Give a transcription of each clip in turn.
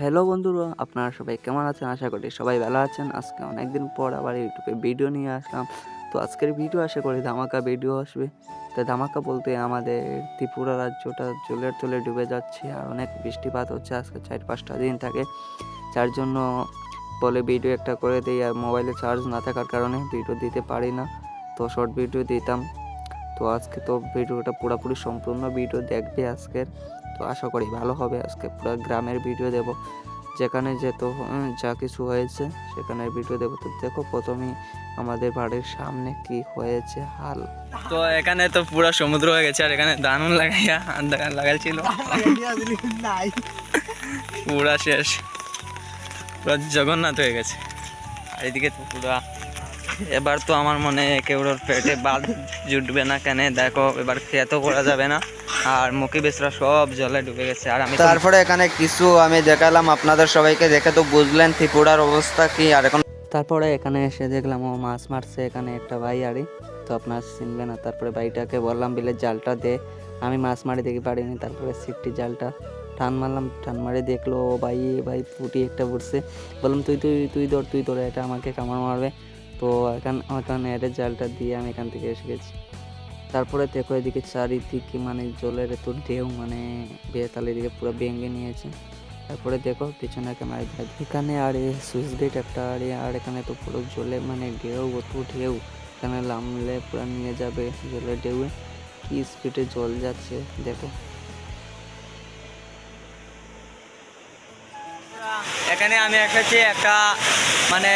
Hello বন্ধুরা, আপনারা সবাই কেমন আছেন? আশা করি সবাই ভালো আছেন। আজকে অনেকদিন পর আবার ইউটিউবে ভিডিও নিয়ে আসলাম। তো আজকের ভিডিও আশা করি ধামাকা ভিডিও আসবে। তো ধামাকা বলতে আমাদের ত্রিপুরা রাজ্যটা জলের তলে ডুবে যাচ্ছে আর অনেক বৃষ্টিপাত হচ্ছে আজকে চার পাঁচটা দিন থাকে। যার জন্য বলে ভিডিও একটা করে দিই আর মোবাইলে চার্জ না থাকার কারণে ভিডিও দিতে পারি না। তো শর্ট ভিডিও দিতাম। তো আজকে তো ভিডিওটা পুরোপুরি সম্পূর্ণ ভিডিও দেখবে আজকের। তো আশা করি ভালো হবে। আজকে পুরো গ্রামের ভিডিও দেব। যেখানে যেত যা কিছু হয়েছে, সেখানে ভিডিও দেবো। তো দেখো প্রথমেই আমাদের বাড়ির সামনে কি হয়েছে, হাল। তো এখানে তো পুরো সমুদ্র হয়ে গেছে, আর এখানে দানুন লাগাইয়া আন্দাকান লাগাইছিল। পুরা শেষ। পুরো জগন্নাথ হয়ে গেছে। আর এদিকে তো পুরা, এবার তো আমার মনে কেউর পেটে বাদ জুটবে না কেন, দেখো, এবার খেতেও করা যাবে না। আর মুখি বেসরা সব জলে ডুবে গেছে। আর আমি তারপরে এখানে কিছু আমি দেখালাম, আপনাদের সবাইকে দেখে তো বুঝলেন ত্রিপুরার অবস্থা কি, আর এখন তারপরে এখানে এসে দেখলাম, ও মাছ মারছে এখানে একটা ভাই আরে, তো আপনার চিনবে না। তারপরে ভাইটাকে বললাম, বিলে জালটা দে। আমি মাছ মারি দেখি পারিনি, তারপরে সিটটি জালটা টান মারলাম, টান মারে দেখল, ও ভাই ভাই ফুটি একটা পড়ছে বললাম, তুই তুই তুই ধর তুই ধর, এটা আমাকে কামড় মারবে। তো এখান ওখানে এর জালটা দিয়ে আমি এখান থেকে এসে গেছি। তারপরে দেখো এদিকে চারিদিকে মানে জলের এত ঢেউ মানে বেতালের দিকে পুরো ভেঙে নিয়েছে। তারপরে দেখো পিছনে ক্যামেরা এখানে আর সুইচ গেট একটা, আর আর এখানে তো পুরো জলে মানে ঢেউ, অত ঢেউ। এখানে নামলে পুরো নিয়ে যাবে জলের ঢেউয়ে। কি স্পিডে জল যাচ্ছে, দেখো। এখানে আমি এসেছি একটা মানে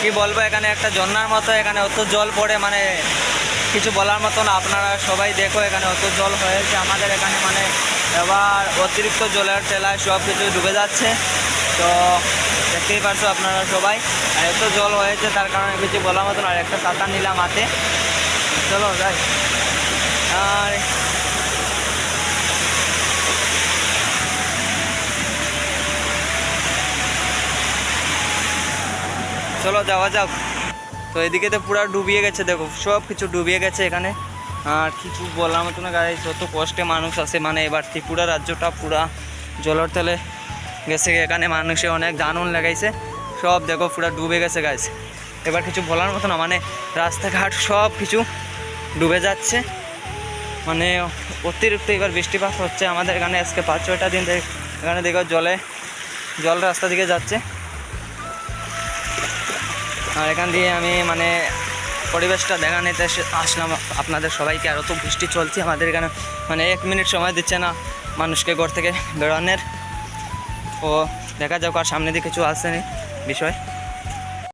কি বলব, এখানে একটা ঝর্ণার মতো, এখানে অত জল পড়ে মানে কিছু বলার মতন আপনারা সবাই দেখো, এখানে অত জল হয়েছে। আমাদের এখানে মানে এবার অতিরিক্ত জলের ঠেলায় সব কিছু ডুবে যাচ্ছে। তো দেখতেই পারছ আপনারা সবাই। আর এত জল হয়েছে, তার কারণে কিছু বলার মতন আর একটা ছাতা নিলাম হাতে। চলো, যাই। আর চলো, যাওয়া যাক। তো এদিকে তো পুরো ডুবিয়ে গেছে, দেখো, সব কিছু ডুবিয়ে গেছে এখানে। আর কিছু বলার মতো না গাড়ি যত কষ্টে মানুষ আছে মানে এবার ত্রিপুরা রাজ্যটা পুরা জলের তলে গেছে, এখানে মানুষে অনেক দানুন লাগাইছে। সব দেখো পুরো ডুবে গেছে গাছ এবার কিছু বলার মতো না মানে রাস্তাঘাট সব কিছু ডুবে যাচ্ছে। মানে অতিরিক্ত এবার বৃষ্টিপাত হচ্ছে আমাদের এখানে আজকে পাঁচ ছয়টা দিন এখানে দেখো জলে, জল রাস্তা দিকে যাচ্ছে। আর এখান দিয়ে আমি মানে পরিবেশটা দেখা নিতে আসলাম। আপনাদের সবাইকে আর তো বৃষ্টি চলছে, আমাদের এখানে মানে এক মিনিট সময় দিচ্ছে না মানুষকে ঘর থেকে বেরোনোর। ও দেখা যাক আর সামনে দিকে কিছু আসেনি বিষয়।